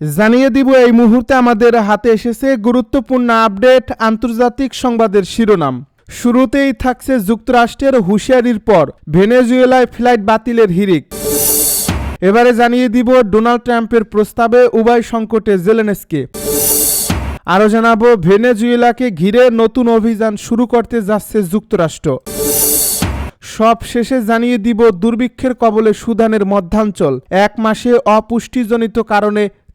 জানিয়ে দিব, এই মুহূর্তে আমাদের হাতে এসেছে গুরুত্বপূর্ণ আপডেট আন্তর্জাতিক সংবাদের শিরোনাম। শুরুতেই থাকছে যুক্তরাষ্ট্রের হুঁশিয়ারির পর, ভেনেজুয়েলায় ফ্লাইট বাতিলের হিরিক এবারে জানিয়ে দিব, ডোনাল্ড ট্রাম্পের প্রস্তাবে উভয় সংকটে জেলেনেসকে। আরও জানাব, ভেনেজুয়েলাকে ঘিরে নতুন অভিযান শুরু করতে যাচ্ছে যুক্তরাষ্ট্র। সব শেষে জানিয়ে দিব, দুর্ভিক্ষের কবলে সুদানের মধ্যাঞ্চল। এক মাসে অপুষ্টিজনিত কারণে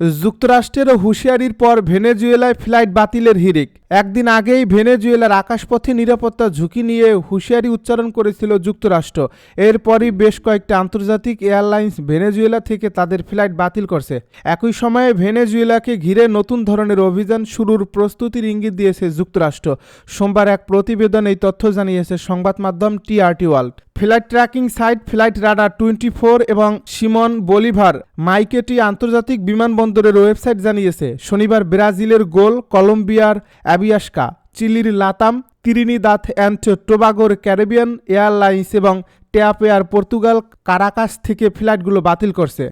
যুক্তরাষ্ট্রের হুঁশিয়ারির পর ভেনেজুয়েলায় ফ্লাইট বাতিলের হিরিক একদিন আগেই ভেনেজুয়েলার আকাশপথে নিরাপত্তা ঝুঁকি নিয়ে হুঁশিয়ারি উচ্চারণ করেছিল যুক্তরাষ্ট্র। এরপরই বেশ কয়েকটা আন্তর্জাতিক এয়ারলাইন্স ভেনেজুয়েলা থেকে তাদের ফ্লাইট বাতিল করছে। একই সময়ে ভেনেজুয়েলাকে ঘিরে নতুন ধরনের অভিযান শুরুর প্রস্তুতির ইঙ্গিত দিয়েছে যুক্তরাষ্ট্র। সোমবার এক প্রতিবেদন এই তথ্য জানিয়েছে সংবাদ মাধ্যম TRT world. Flight tracking site flight radar twenty four এবং সিমন বলিভার মাইকেটি আন্তর্জাতিক বিমানবন্দরের ওয়েবসাইট জানিয়েছে, শনিবার ব্রাজিলের গোল কলম্বিয়ার অ্যাবিয়াসকা চিলির লাতাম তিরিনিদাথ অ্যান্ড টোবাগোর ক্যারিবিয়ান এয়ারলাইন্স এবং ট্যাপ এয়ার পর্তুগাল কারাকাস থেকে ফ্লাইটগুলো বাতিল করছে।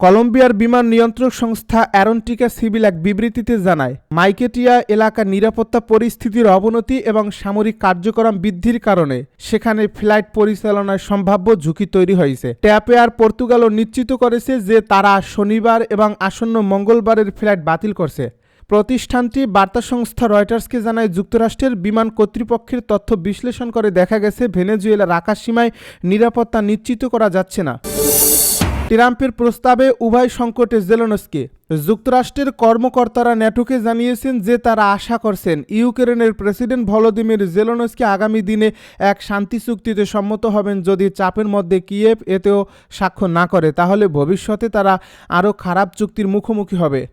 কলম্বিয়ার বিমান নিয়ন্ত্রক সংস্থা অ্যারনটিকা সিভিল এক বিবৃতিতে জানায়, মাইকেটিয়া এলাকার নিরাপত্তা পরিস্থিতির অবনতি এবং সামরিক কার্যক্রম বৃদ্ধির কারণে সেখানে ফ্লাইট পরিচালনায় সম্ভাব্য ঝুঁকি তৈরি হয়েছে। ট্যাপেয়ার পর্তুগালও নিশ্চিত করেছে যে তারা শনিবার এবং আসন্ন মঙ্গলবারের ফ্লাইট বাতিল করছে। প্রতিষ্ঠানটি বার্তা সংস্থা রয়টার্সকে জানায়, যুক্তরাষ্ট্রের বিমান কর্তৃপক্ষের তথ্য বিশ্লেষণ করে দেখা গেছে, ভেনেজুয়েলার আকাশসীমায় নিরাপত্তা নিশ্চিত করা যাচ্ছে না। ট্রাম্পের প্রস্তাবে উভয় সংকটে জেলনস্কি। যুক্তরাষ্ট্রের কর্মকর্তারা ন্যাটোকে জানিয়েছেন যে তারা আশা করছেন ইউক্রেনের প্রেসিডেন্ট ভলোদিমির জেলনস্কি আগামী দিনে এক শান্তি চুক্তিতে সম্মত হবেন যদি চাপের মধ্যে কিয়েভ এতেও স্বাক্ষর না করে, তাহলে ভবিষ্যতে তারা আরও খারাপ চুক্তির মুখোমুখি হবে।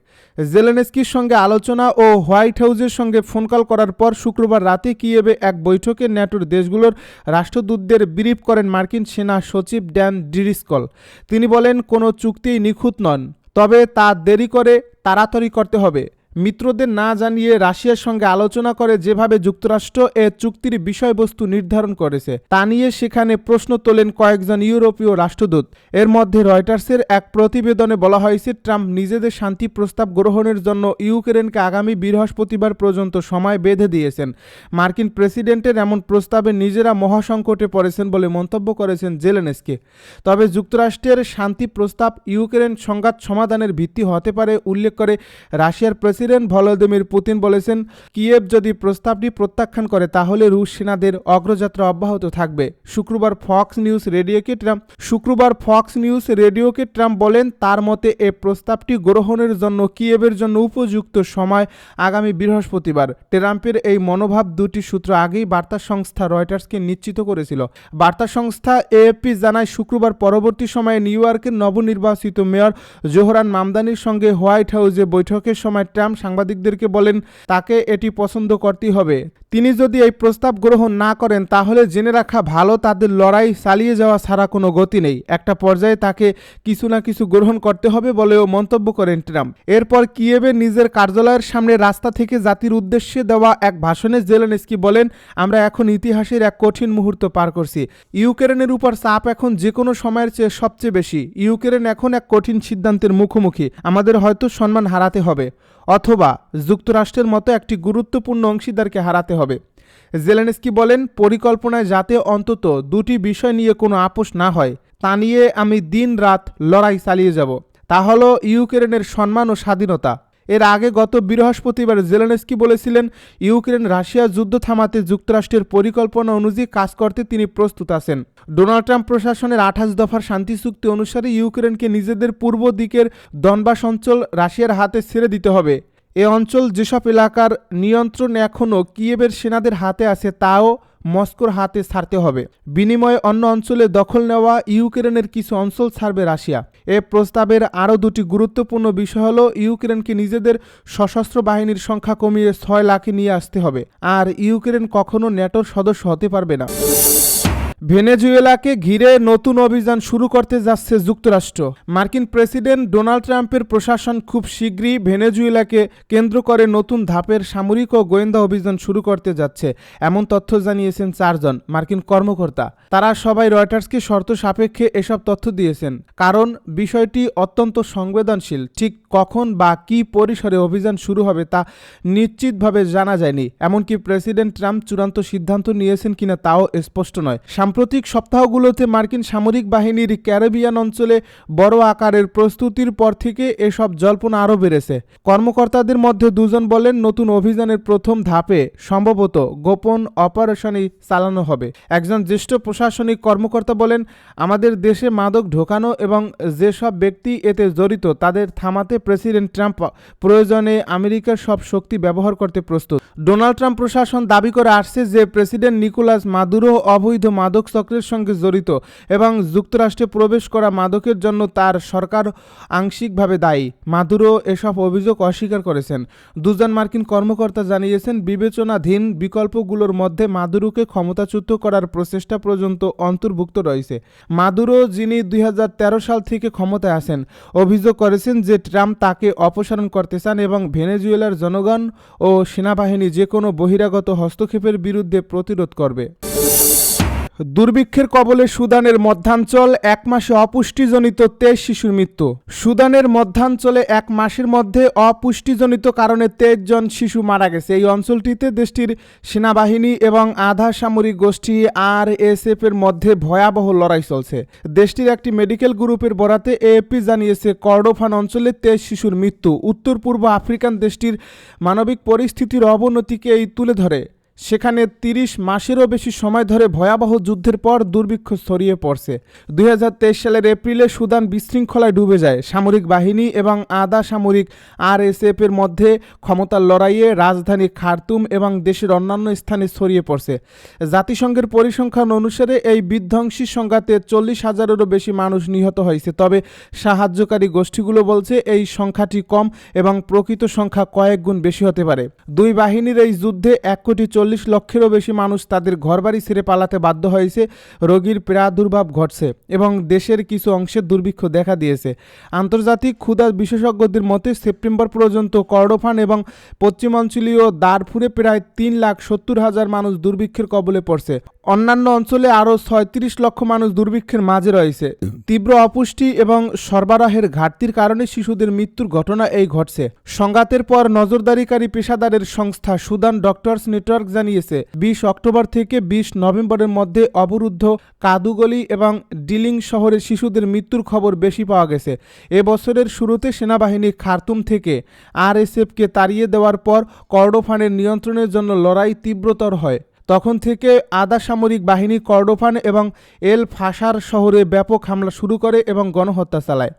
জেলেনস্কির সঙ্গে আলোচনা ও হোয়াইট হাউসের সঙ্গে ফোন কল করার পর শুক্রবার রাতে কিয়েভে এক বৈঠকে ন্যাটোর দেশগুলোর রাষ্ট্রদূতদের ব্রিফ করেন মার্কিন সেনা সচিব ড্যান ডিরিসকল। তিনি বলেন, কোনো চুক্তিই নিখুঁত নন। তবে তা দেরি করে তাড়াতাড়ি করতে হবে। মিত্রদের না জানিয়ে রাশিয়ার সঙ্গে আলোচনা করে যেভাবে যুক্তরাষ্ট্র এ চুক্তির বিষয়বস্তু নির্ধারণ করেছে, তা নিয়ে সেখানে প্রশ্ন তোলেন কয়েকজন ইউরোপীয় রাষ্ট্রদূত। এর মধ্যে রয়টার্সের এক প্রতিবেদনে বলা হয়েছে, ট্রাম্প নিজেদের শান্তি প্রস্তাব গ্রহণের জন্য ইউক্রেনকে আগামী বৃহস্পতিবার পর্যন্ত সময় বেঁধে দিয়েছেন। মার্কিন প্রেসিডেন্টের এমন প্রস্তাবে নিজেরা মহাসংকটে পড়েছেন বলে মন্তব্য করেছেন জেলেনেসকে। তবে যুক্তরাষ্ট্রের শান্তি প্রস্তাব ইউক্রেন সংঘাত সমাধানের ভিত্তি হতে পারে উল্লেখ করে রাশিয়ার প্রেসিডেন্ট ভলোদিমির পুতিন বলেছেন, কিয়েভ যদি প্রস্তাবটি প্রত্যাখ্যান করে, তাহলে রুশ সেনাদের অগ্রযাত্রা অব্যাহত থাকবে। শুক্রবার ফক্স নিউজ রেডিওকে ট্রাম্প, শুক্রবার ফক্স নিউজ রেডিওকে ট্রাম্প বলেন, তার মতে, এ প্রস্তাবটি গ্রহণের জন্য কিয়েভের জন্য উপযুক্ত সময় আগামী বৃহস্পতিবার। ট্রাম্পের এই মনোভাব দুটি সূত্র আগেই বার্তা সংস্থা রয়টার্সকে নিশ্চিত করেছিল। বার্তা সংস্থা এএফপি জানায়, শুক্রবার পরবর্তী সময়ে নিউ ইয়র্কের নবনির্বাচিত মেয়র জোহরান মামদানির সঙ্গে হোয়াইট হাউসে বৈঠকের সময় ট্রাম্প সাংবাদিকদেরকে বলেন, তাকে এটি পছন্দ করতেই হবে। তিনি যদি এই প্রস্তাব গ্রহণ না করেন, তাহলে জেনে রাখা ভালো, তাদের লড়াই চালিয়ে যাওয়া ছাড়া কোনো গতি নেই। একটা পর্যায়ে তাকে কিছু না কিছু গ্রহণ করতে হবে বলেও মন্তব্য করেন ট্রাম্প। এরপর কিয়েভে নিজের কার্যালয়ের সামনে রাস্তা থেকে জাতির উদ্দেশ্যে দেওয়া এক ভাষণে জেলেনস্কি বলেন, আমরা এখন ইতিহাসের এক কঠিন মুহূর্ত পার করছি। ইউক্রেনের উপর চাপ এখন যে কোনো সময়ের চেয়ে সবচেয়ে বেশি। ইউক্রেন এখন এক কঠিন সিদ্ধান্তের মুখোমুখি। আমাদের হয়তো সম্মান হারাতে হবে। অথবা যুক্তরাষ্ট্রের মতো একটি গুরুত্বপূর্ণ অংশীদারকে হারাতে হবে। জেলেনস্কি বলেন, পরিকল্পনায় যাতে অন্তত দুটি বিষয় নিয়ে কোনো আপোষ না হয়, তা নিয়ে আমি দিন রাত লড়াই চালিয়ে যাব। তা হলো ইউক্রেনের সম্মান ও স্বাধীনতা। এর আগে গত বৃহস্পতিবার জেলেনস্কি বলেছিলেন, ইউক্রেন রাশিয়া যুদ্ধ থামাতে যুক্তরাষ্ট্রের পরিকল্পনা অনুযায়ী কাজ করতে তিনি প্রস্তুত আছেন। ডোনাল্ড ট্রাম্প প্রশাসনের আঠাশ দফার শান্তি চুক্তি অনুসারে ইউক্রেনকে নিজেদের পূর্ব দিকের দনবাস অঞ্চল রাশিয়ার হাতে ছেড়ে দিতে হবে। এ অঞ্চল যেসব এলাকার নিয়ন্ত্রণ এখনও কিয়েবের সেনাদের হাতে আছে, তাও মস্কোর হাতে ছাড়তে হবে। বিনিময়ে অন্য অঞ্চলে দখল নেওয়া ইউক্রেনের কিছু অঞ্চল ছাড়বে রাশিয়া। এ প্রস্তাবের আরও দুটি গুরুত্বপূর্ণ বিষয় হল, ইউক্রেনকে নিজেদের সশস্ত্র বাহিনীর সংখ্যা কমিয়ে ছয় লাখে নিয়ে আসতে হবে। আর ইউক্রেন কখনো ন্যাটোর সদস্য হতে পারবে না। ভেনেজুয়েলাকে ঘিরে নতুন অভিযান শুরু করতে যাচ্ছে যুক্তরাষ্ট্র। মার্কিন প্রেসিডেন্ট ডোনাল্ড ট্রাম্পের প্রশাসন খুব শীঘ্রই ভেনেজুয়েলাকে কেন্দ্র করে নতুন ধাপের সামরিক ও গোয়েন্দা অভিযান শুরু করতে যাচ্ছে, এমন তথ্য জানিয়েছেন চারজন মার্কিন কর্মকর্তা। তারা সবাই রয়টার্সকে শর্ত সাপেক্ষে এসব তথ্য দিয়েছেন, কারণ বিষয়টি অত্যন্ত সংবেদনশীল, ঠিক কখন বা কী পরিসরে অভিযান শুরু হবে তা নিশ্চিতভাবে জানা যায়নি, এমনকি প্রেসিডেন্ট ট্রাম্প চূড়ান্ত সিদ্ধান্ত নিয়েছেন কিনা তাও স্পষ্ট নয়। সাম্প্রতিক সপ্তাহগুলোতে মার্কিন সামরিক বাহিনীর ক্যারিবিয়ান অঞ্চলে বড় আকারের প্রস্তুতির পর থেকে এসব জল্পনা আরও বেড়েছে। কর্মকর্তাদের মধ্যে দুজন বলেন, নতুন অভিযানের প্রথম ধাপে সম্ভবত গোপন অপারেশনই চালানো হবে। একজন জ্যেষ্ঠ প্রশাসনিক কর্মকর্তা বলেন, আমাদের দেশে মাদক ঢোকানো এবং যেসব ব্যক্তি এতে জড়িত তাদের থামাতে প্রেসিডেন্ট ট্রাম্প প্রয়োজনে আমেরিকার সব শক্তি ব্যবহার করতে প্রস্তুত। ডোনাল্ড ট্রাম্প প্রশাসন দাবি করে আসছে যে, প্রেসিডেন্ট নিকোলাস মাদুরো অবৈধ মাদক চক্রের সঙ্গে জড়িত এবং যুক্তরাষ্ট্রে প্রবেশ করা মাদকের জন্য তার সরকার আংশিকভাবে দায়ী। মাদুরো এসব অভিযোগ অস্বীকার করেছেন। দুজন মার্কিন কর্মকর্তা জানিয়েছেন, বিবেচনাধীন বিকল্পগুলোর মধ্যে মাদুরোকে ক্ষমতাচ্যুত করার প্রচেষ্টা পর্যন্ত অন্তর্ভুক্ত রয়েছে। মাদুরো, যিনি দুই হাজার তেরো সাল থেকে ক্ষমতায় আসেন অভিযোগ করেছেন যে ট্রাম্প তাকে অপসারণ করতে চান এবং ভেনেজুয়েলার জনগণ ও সেনাবাহিনী যে কোনো বহিরাগত হস্তক্ষেপের বিরুদ্ধে প্রতিরোধ করবে। দুর্ভিক্ষের কবলে সুদানের মধ্যাঞ্চল, এক মাসে অপুষ্টিজনিত তেইশ শিশুর মৃত্যু। সুদানের মধ্যাঞ্চলে এক মাসের মধ্যে অপুষ্টিজনিত কারণে তেইশ জন শিশু মারা গেছে। এই অঞ্চলটিতে দেশটির সেনাবাহিনী এবং আধা সামরিক গোষ্ঠী আর এর মধ্যে ভয়াবহ লড়াই চলছে। দেশটির একটি মেডিকেল গ্রুপের বরাতে এএপি জানিয়েছে, কর্ডোফান অঞ্চলে তেইশ শিশুর মৃত্যু। উত্তর পূর্ব আফ্রিকান দেশটির মানবিক পরিস্থিতির অবনতিকে এই তুলে ধরে। সেখানে তিরিশ মাসেরও বেশি সময় ধরে ভয়াবহ যুদ্ধের পর দুর্ভিক্ষ ছড়িয়ে পড়ছে। দু হাজার তেইশ সালের এপ্রিলে সুদান বিশৃঙ্খলায় ডুবে যায়। সামরিক বাহিনী এবং আধা সামরিক আরএসএফ এর মধ্যে ক্ষমতার লড়াইয়ে রাজধানী খার্তুম এবং দেশের অন্যান্য স্থানে ছড়িয়ে পড়ছে। জাতিসংঘের পরিসংখ্যান অনুসারে এই বিধ্বংসী সংঘাতে চল্লিশ হাজারেরও বেশি মানুষ নিহত হয়েছে। তবে সাহায্যকারী গোষ্ঠীগুলো বলছে, এই সংখ্যাটি কম এবং প্রকৃত সংখ্যা কয়েক গুণ বেশি হতে পারে। দুই বাহিনীর এই যুদ্ধে এক কোটি চল্লিশ লক্ষেরও বেশি মানুষ তাদের ঘরবাড়ি ছেড়ে পালাতে বাধ্য হয়েছে। রোগীর প্রাদুর্ভাব ঘটছে এবং দেশের কিছু অংশে দুর্ভিক্ষ দেখা দিয়েছে। আন্তর্জাতিক ক্ষুদা বিশেষজ্ঞদের মতে, সেপ্টেম্বর পর্যন্ত কর্ডোফান এবং পশ্চিমাঞ্চলীয় দারফুরে প্রায় তিন লাখ সত্তর হাজার মানুষ দুর্ভিক্ষের কবলে পড়ছে। অন্যান্য অঞ্চলে আরও ছয়ত্রিশ লক্ষ মানুষ দুর্ভিক্ষের মাঝে রয়েছে। তীব্র অপুষ্টি এবং সরবরাহের ঘাটতির কারণে শিশুদের মৃত্যুর ঘটনা এই ঘটছে। সংঘাতের পর নজরদারিকারী পেশাদারের সংস্থা সুদান ডক্টরস নেটওয়ার্ক জানিয়েছে, বিশ অক্টোবর থেকে বিশ নভেম্বরের মধ্যে অবরুদ্ধ কাদুগলি এবং ডিলিং শহরে শিশুদের মৃত্যুর খবর বেশি পাওয়া গেছে। এ বছরের শুরুতে সেনাবাহিনী খার্তুম থেকে আরএসএফকে তাড়িয়ে দেওয়ার পর কর্ডোফানের নিয়ন্ত্রণের জন্য লড়াই তীব্রতর হয়। তখন থেকে আধা সামরিক বাহিনী কর্ডোফান এবং এল ফাসার শহরে ব্যাপক হামলা শুরু করে এবং গণহত্যা চালায়।